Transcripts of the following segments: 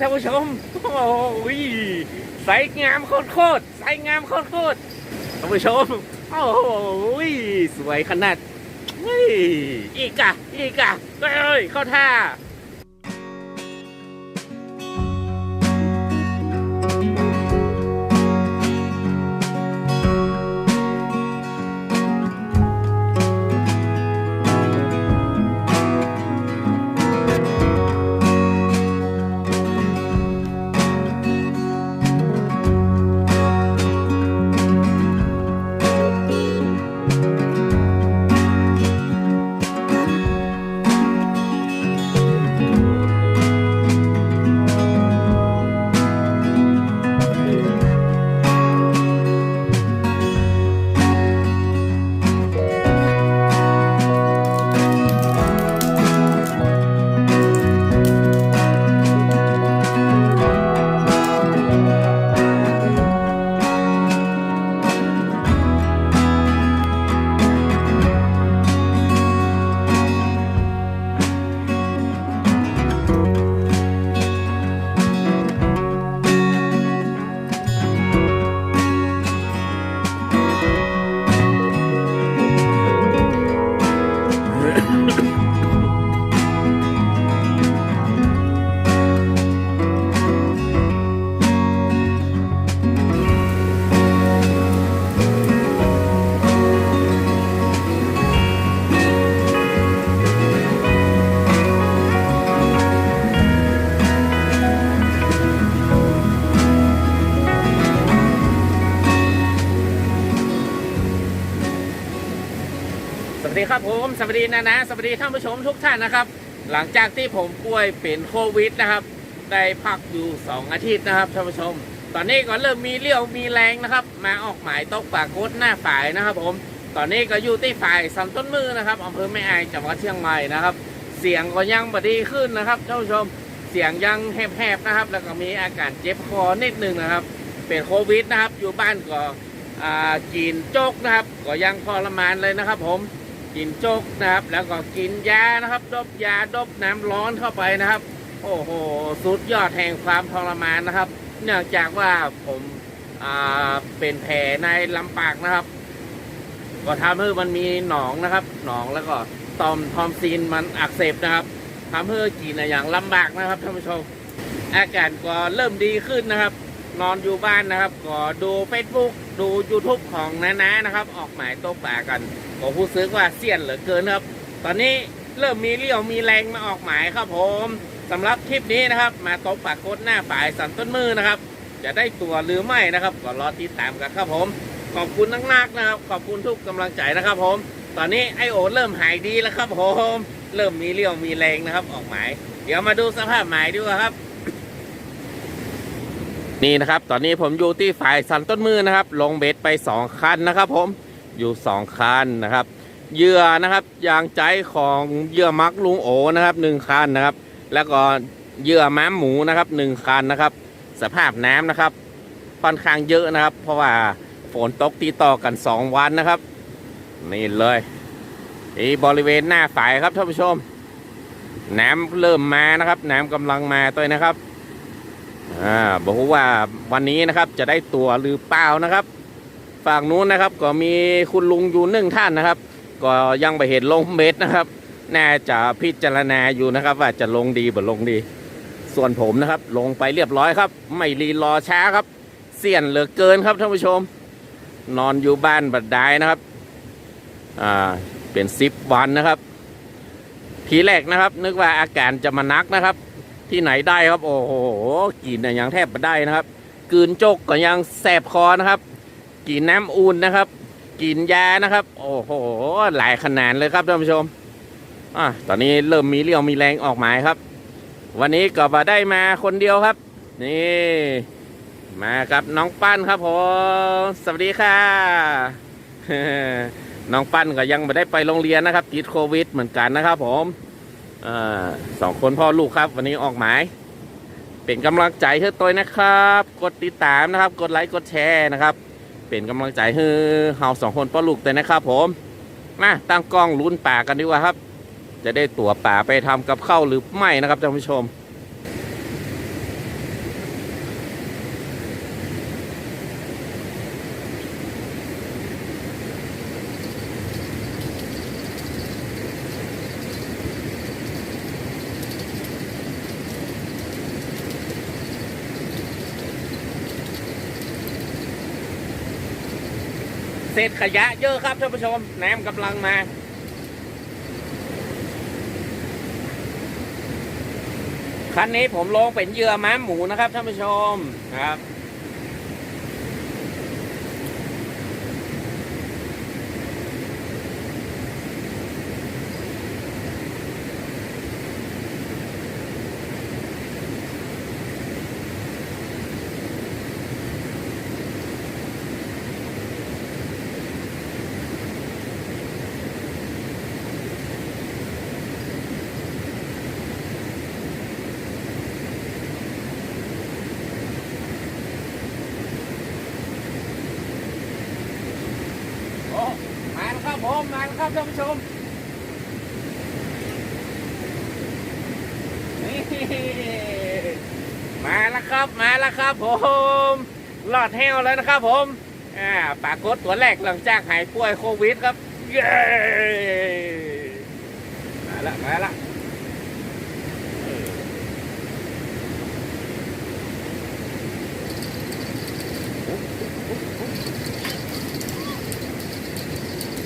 ท่านผู้ชม โอ้ยใสงามโคตรๆใสงามโคตรๆท่านผู้ชม โอ้ยสวยขนาดเฮ้ยอีกอะอีกอะเฮ้ยเข้าท่า ครับผมสวัสดีนะนะสวัสดีท่านผู้ชมทุกท่านนะครับ หลังจากที่ผมป่วยเป็นโควิดนะครับ ได้พักอยู่ 2 อาทิตย์นะครับท่านผู้ชม ตอนนี้ก็เริ่มมีเรี่ยวมีแรงนะครับ มาออกหมายตกปากกดหน้าฝ่ายนะครับ ผม ตอนนี้ก็อยู่ที่ฝ่ายสัมต้นมือนะครับอำเภอแม่อายจังหวัดเชียงใหม่นะครับ เสียงก็ยังบดีขึ้นนะครับท่านผู้ชมเสียงยังแหบๆนะครับ แล้วก็มีอาการเจ็บคอนิดนึงนะครับ เป็นโควิดนะครับ อยู่บ้านก็อากินโจกนะครับ ก็ยังทรมานเลยนะครับผม กินโจ๊กนะครับ แล้วก็กินยานะครับ ดบยาดบน้ำร้อนเข้าไปนะครับ โอ้โห สุดยอดแห่งความทรมานนะครับ เนื่องจากว่าผมาเป็นแผลในลำปากนะครับ ก็ทำให้มันมีหนองนะครับ หนองแล้วก็ตอมทอมซีนมันอักเสบนะครับทำให้กินอย่างลำบากนะครับท่านผู้ชม อาการก็เริ่มดีขึ้นนะครับ นอนอยู่บ้านนะครับ ก็ดู Facebook ดู YouTube ของน้าๆนะครับ ออกหมายโต๊ะป่ากัน ก็รู้สึกว่าเสียนเหลือเกินครับ ตอนนี้เริ่มมีเรี่ยวมีแรงมาออกหมายครับผมสำหรับคลิปนี้นะครับ มาต๊ะปากกดหน้าฝ่ายสันต้นมือนะครับ จะได้ตัวหรือไม่นะครับก็รอติดตามกันครับผม ขอบคุณนักๆนะครับ ขอบคุณทุกกำลังใจนะครับผม ตอนนี้ไอโอเริ่มหายดีแล้วครับผม เริ่มมีเรี่ยวมีแรงนะครับ ออกหมาย เดี๋ยวมาดูสภาพหมายดีกว่าครับ นี่นะครับ ตอนนี้ผมอยู่ที่ฝ่ายสันต้นมือนะครับ ลงเบ็ดไปสองคันนะครับผม อยู่สองคันนะครับเหยื่อนะครับยางใจของเหยื่อมักลุงโอนะครับหนึ่งคันนะครับ แล้วก็เหยื่อม้ามหมูนะครับหนึ่งคันนะครับ สภาพน้ำนะครับค่อนข้างเยอะนะครับ เพราะว่าฝนตกตีต่อกันสองวันนะครับ นี่เลยที่บริเวณหน้าฝ่ายครับท่านผู้ชม น้ำเริ่มมานะครับ น้ำกำลังมาตัวนะครับอ่าบอกว่าวันนี้นะครับจะได้ตัวหรือเปล่านะครับ ฝั่งนู้นนะครับ ก็มีคุณลุงอยู่หนึ่งท่านนะครับ ก็ยังไปเห็นลงเม็ดนะครับ น่าจะพิจารณาอยู่นะครับ ว่าจะลงดีบ่ลงดี ส่วนผมนะครับ ลงไปเรียบร้อยครับ ไม่รีรอช้าครับ เสี่ยนเหลือเกินครับท่านผู้ชม นอนอยู่บ้านบัดได้นะครับอ่าเป็นสิบวันนะครับทีแรกนะครับ นึกว่าอาการจะมานักนะครับ ที่ไหนได้ครับ โอ้โหกินเนี่ยยังแทบไม่ได้นะครับกืนจกก็ยังแสบคอนะครับ กินน้ำอุ่นนะครับ กินยานะครับ โอ้โหหลายขนาดเลยครับท่านผู้ชมอะตอนนี้เริ่มมีเรี่ยวมีแรงออกหมายครับ วันนี้ก็มาได้มาคนเดียวครับ นี่ มากับน้องปั้นครับผมสวัสดีค่ะ น้องปั้นก็ยังไม่ได้ไปโรงเรียนนะครับติดโควิดเหมือนกันนะครับ ผมอาสองคนพ่อลูกครับ วันนี้ออกหมาย เป็นกำลังใจให้ตัวนะครับ กดติดตามนะครับ กดไลค์กดแชร์นะครับ เป็นกำลังใจเฮ้เฮาสองคนพ่อลูกตัวนะครับผมมาตั้งกล้องลุ้นป่ากันดีกว่าครับ จะได้ตัวป่าไปทำกับข้าวหรือไม่นะครับท่านผู้ชม ศษขยะเยอะครับท่านผู้ชมน้ำกำลังมา คันนี้ผมลงเป็นเหยื่อม้าหมูนะครับท่านผู้ชมครับ โอ้มาแล้วครับผ มมาแล้วครับท่านผู้ชมนี่มาแล้วครับมาแล้วครับผมหลอดแห้วแล้วนะครับผมอ่าปากดตัวแรกหลังจากหายป่วยโควิดครับเย้มาละมาละ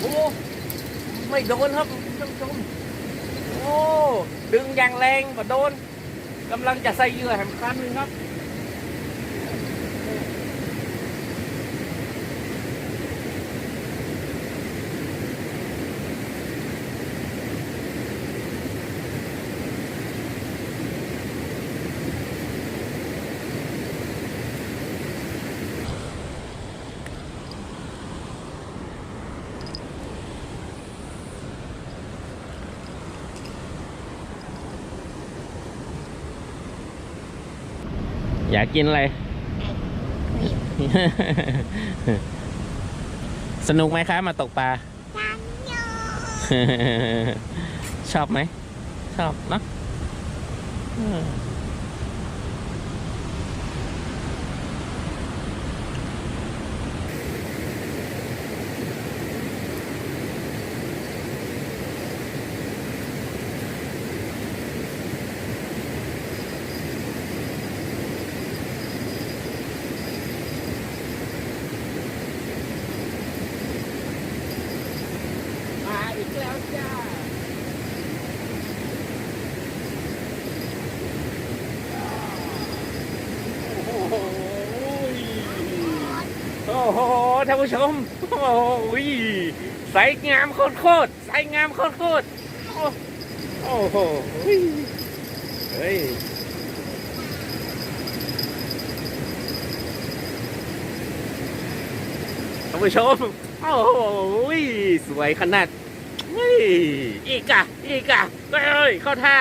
โอ้ ไม่โดนครับท่านโอ้ ดึงอย่างแรงมาโดนกำลังจะใส่เหยื่อแหมคันหนึงครับ อยากกินอะไร สนุกไหมคะมาตกปลา ชอบไหม ชอบเนอะเออมาอีกแล้วจ้า โอ้โหโอ้โห ท่านผู้ชม โอ้โหใสงามโคตรโคตรใสงามโคตรโคตรโอ้โหเฮ้ยท่านผู้ชม โอ้โหสวยขนาดเฮ้ยอีกอะอีกอะเฮ้ยเข้าท่า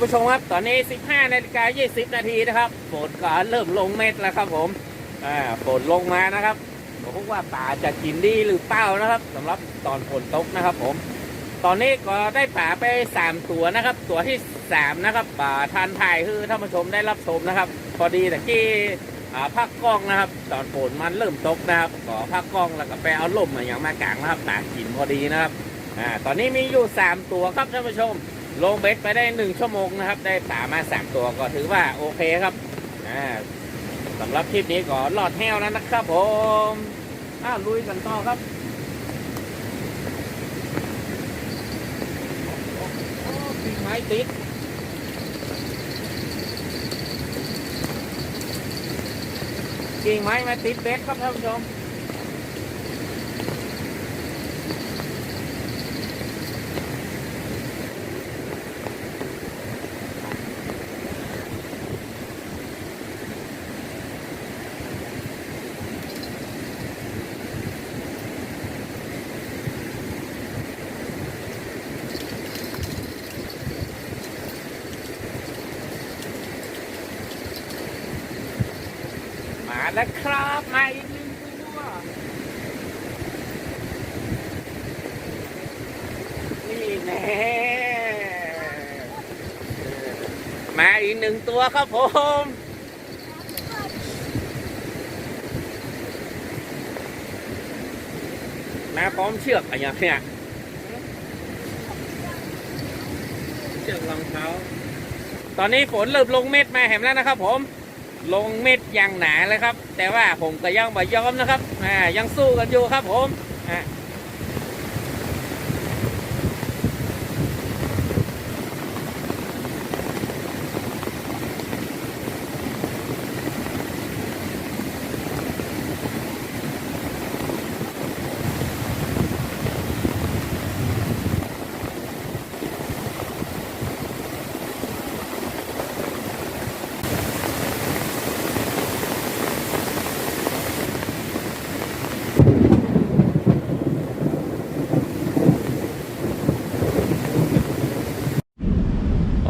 านผู้ชมครับ ตอนนี้ 15นาฬิกา20 นาทีนะครับฝนก็เริ่มลงเม็ดแล้วครับผมอ่าฝนลงมานะครับผมว่าป่าจะกินดีหรือเปล่านะครับสำหรับตอนฝนตกนะครับผม ตอนนี้ก็ได้ป่าไป 3 ตัวนะครับ ตัวที่ 3 นะครับป่าทานถ่ายคือท่านผู้ชมได้รับชมนะครับ พอดีแต่กี้อ่พักกล้องนะครับ ตอนฝนมันเริ่มตกนะครับก็พักกล้องแล้วก็ไปเอาล่มมาอย่างมากลางนะครับป่ากินพอดีนะครับอ่าตอนนี้มีอยู่ 3 ตัวครับท่านผู้ชม ลงเบ็ดไปได้หนึ่งชั่วโมงนะครับ ได้ป่ามาสามตัวก็ถือว่าโอเคครับอ่าสำหรับคลิปนี้ก็หลอดแห้วแล้วนะครับผมอ้าวลุยกันต่อครับโอ้โอ้กิ่งไม้ติดกิ่งไม้มาติดเบ็ดครับท่านผู้ชม มาแล้วครับมาอีกหนึ่งตัวนี่แน่มาอีกหนึ่งตัวครับผมมาพร้อมเชือกอะไรอย่างเงี้ยเชือกรองเท้าตอนนี้ฝนเริ่มลงเม็ดมาแหมแล้วนะครับผม ลงเม็ด ยังหนาเลยครับ แต่ว่าผมก็ยังไม่ยอมนะครับอ่ายังสู้กันอยู่ครับผมอ่า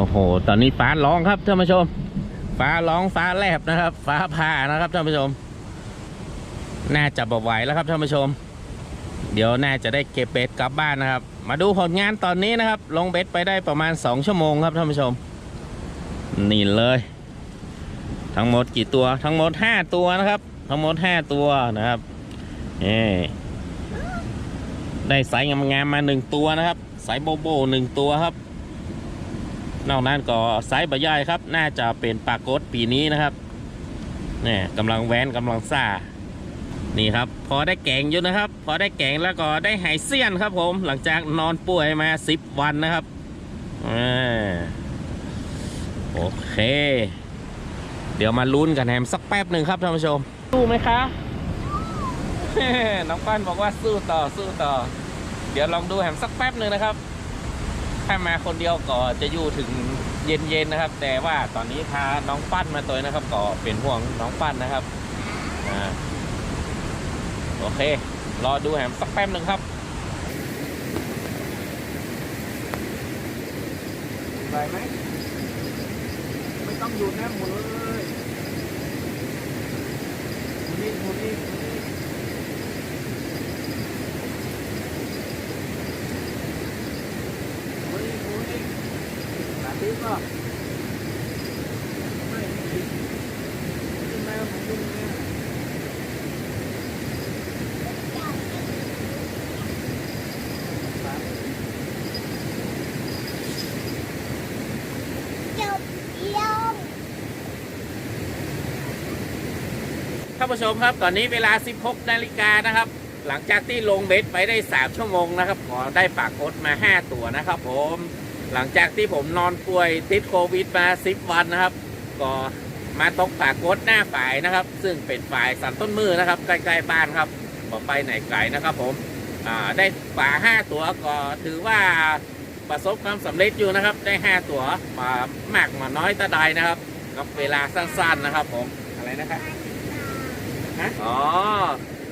อ้โห ตอนนี้ฟ้าร้องครับท่านผู้ชม ฟ้าร้องฟ้าแลบนะครับ ฟ้าผ่านะครับท่านผู้ชม น่าจะบไหวแล้วครับท่านผู้ชม เดี๋ยวน่าจะได้เก็บเบ็ดกลับบ้านนะครับ มาดูผลงานตอนนี้นะครับ ลงเบ็ดไปได้ประมาณ 2 ชั่วโมงครับท่านผู้ชม นี่เลย ทั้งหมดกี่ตัว ทั้งหมด 5 ตัวนะครับ ทั้งหมด 5 ตัวนะครับนี่ได้ไซส์งามๆมาหนึ่งตัวนะครับไซส์โบโบหนึ่งตัวครับ นอกนั้นก็ไซส์บะย่ายครับ น่าจะเป็นปากดปีนี้นะครับเนี่ยกำลังแว้นกำลังซ่า นี่ครับ พอได้แกงอยู่นะครับ พอได้แกงแล้วก็ได้หายเสี้ยนครับผม หลังจากนอนป่วยมาสิบวันนะครับอโอเค เดี๋ยวมาลุ้นกันแฮมสักแป๊บหนึ่งครับท่านผู้ชม สู้ไหมคะน้องปั้นบอกว่าสู้ต่อสู้ต่อ เดี๋ยวลองดูแฮมสักแป๊บหนึ่งนะครับ ถ้ามาคนเดียวก็จะอยู่ถึงเย็นๆนะครับ แต่ว่าตอนนี้พาน้องปั้นมาตัวนะครับ ก็เป็นห่วงน้องปั้นนะครับอ่าโอเค รอดูแฮมสักแป๊บหนึ่งครับไปไหมไม่ต้องอยู่นะหมุนเลยหมุนนี่หมุนนี่หมุนนี่หมุนนี่หมุนนี่หลับดีป่ะไม่ไม่ดีขึ้นมาหมุนขึ้นมาสาม ท่านผู้ชมครับ ตอนนี้เวลา 16 นาฬิกานะครับ หลังจากที่ลงเบ็ดไปได้ 3 ชั่วโมงนะครับ ขอได้ปากกดมา 5 ตัวนะครับ ผม หลังจากที่ผมนอนป่วยติดโควิดมา 10 วันนะครับ ก็มาตกปากกดหน้าฝ่ายนะครับ ซึ่งเป็นฝ่ายสันต้นมือนะครับ ใกล้ๆบ้านครับบอไปไหนไกลนะครับ ผมอ่าได้ปลา5 ตัวก็ถือว่าประสบความสำเร็จอยู่นะครับ ได้ 5 ตัวมามากมาน้อยตะใดนะครับ กับเวลาสั้นๆนะครับผมอะไรนะครับ อ๋อ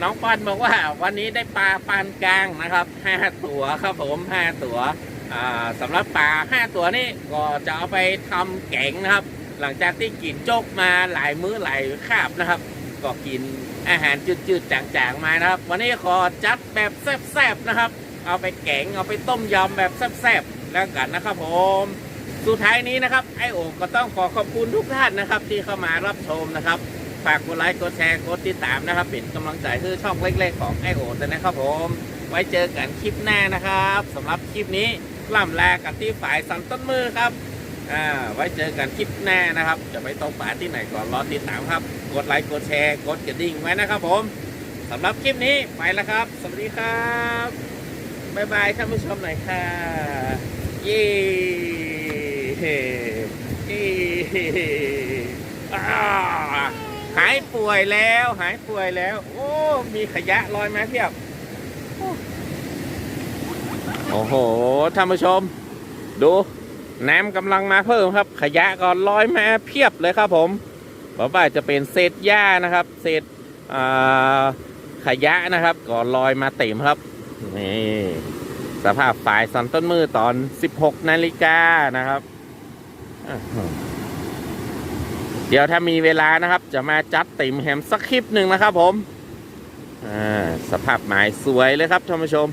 น้องปันบอกว่า วันนี้ได้ปลาปานกลางนะครับห้าตัวครับผมห้าตัวอ่าสำหรับปลาห้าตัวนี่ก็จะเอาไปทำแกงนะครับ หลังจากที่กินโจกมาหลายมื้อหลายคาบนะครับ ก็กินอาหารจืดๆจางๆมานะครับ วันนี้ขอจัดแบบแซ่บๆนะครับ เอาไปแกงเอาไปต้มยำแบบแซ่บๆแล้วกันนะครับผม สุดท้ายนี้นะครับไอโอก็ต้องขอขอบคุณทุกท่านนะครับ ที่เข้ามารับชมนะครับ ฝากกดไลค์กดแชร์กดติดตามนะครับเป็นกำลังใจให้ช่องเล็กๆของไอโอด้วยนะครับผม ไว้เจอกันคลิปหน้านะครับสำหรับคลิปนี้ล่ำลากันที่ฝ่ายสันต้นมือครับอ่าไว้เจอกันคลิปหน้านะครับ จะไปตกป่าที่ไหนก่อนรอติดตามครับ กดไลค์กดแชร์กดกระดิ่งไว้นะครับผมสำหรับคลิปนี้ไปแล้วครับ สวัสดีครับบ๊ายบายท่านผู้ชมหน่อยค่ะเย้เย้อ่า หายป่วยแล้วหายป่วยแล้ว โอ้มีขยะลอยมาเพียบ โอ้โหท่านผู้ชม ดูน้ำกำลังมาเพิ่มครับ ขยะก็ลอยมาเพียบเลยครับผมบอกว่าจะเป็นเศษหญ้านะครับ เศษขยะนะครับ ก็ลอยมาเต็มครับนี่สภาพฝ่ายสันต้นมือตอน 16 นาฬิกานะครับ เดี๋ยวถ้ามีเวลานะครับ จะมาจัดติ่มแฮมสักคลิปหนึ่งนะครับผมอ่าสภาพหมายสวยเลยครับท่านผู้ชม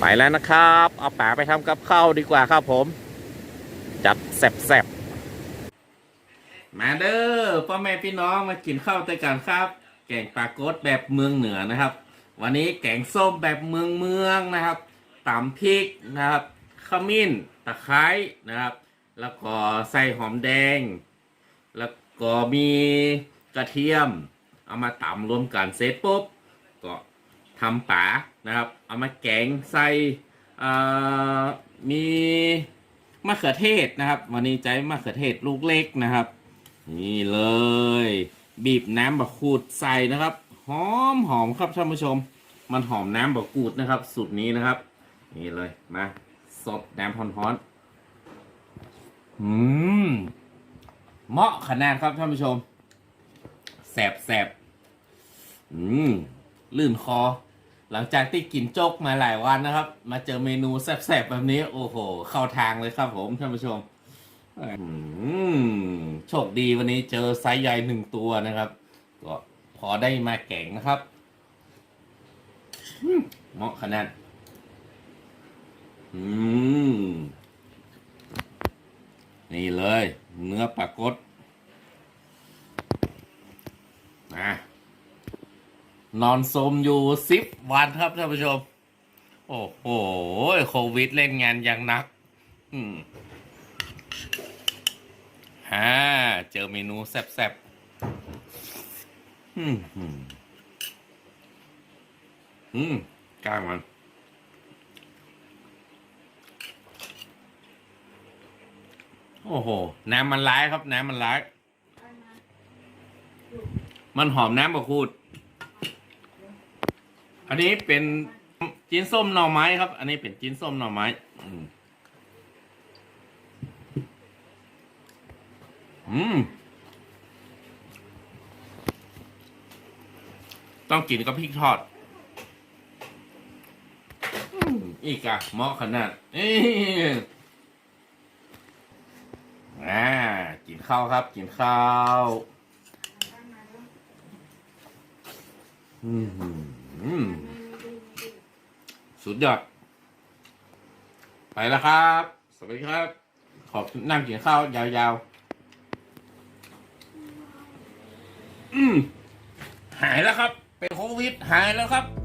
ไปแล้วนะครับ เอาป่าไปทำกับข้าวดีกว่าครับผม จัดแซ่บๆ มาเด้อพ่อแม่พี่น้องมากินข้าวด้วยกันครับ แกกงปลากดแบบเมืองเหนือนะครับ วันนี้แกงส้มแบบเมืองเมืองนะครับตำพริกนะครับ ขมิ้น ตะไคร้นะครับ แล้วก็ใส่หอมแดง แล้วก็มีกระเทียม เอามาตำรวมกันเสร็จปุ๊บก็ทำป๋านะครับ เอามาแกงใส่มีมะเขือเทศนะครับ วันนี้ใจมะเขือเทศลูกเล็กนะครับ นี่เลย บีบน้ำบะขูดใส่นะครับหอมหอมครับท่านผู้ชม มันหอมน้ำบะกูดนะครับ สูตรนี้นะครับ นี่เลยมาสดน้ำร้อนๆ อืมเหมาะขนาดครับท่านผู้ชมแสบแสบอืมลื่นคอ หลังจากที่กินโจ๊กมาหลายวันนะครับ มาเจอเมนูแสบๆแบบนี้ โอ้โห เข้าทางเลยครับผมท่านผู้ชมอืมโชคดีวันนี้เจอไซส์ใหญ่หนึ่งตัวนะครับ ก็พอได้มาแก่งนะครับเหมาะขนาด อืม นี่เลย เนื้อปลากดนะนอนสมอยู่สิบวันครับท่านผู้ชม โอ้โหโควิดเล่นงานอย่างนัก อืมฮ่าเจอเมนูแซ่บๆ อืม อืมอืมกล้างมัน โอ้โห น้ำมันร้ายครับ น้ำมันร้าย มันหอมน้ำบะคูด อันนี้เป็นจิ้นส้มหน่อไม้ครับ อันนี้เป็นจิ้นส้มหน่อไม้อืมอืม ต้องกินกับพริกทอดอืมอีกอะเหมาะขนาดนี่อ่ากินข้าวครับกินข้าวอืมอืมสุดยอดไปแล้วครับ สวัสดีครับ ขอบนั่งกินข้าวยาวๆอืมหายแล้วครับ เป็นโควิดหายแล้วครับ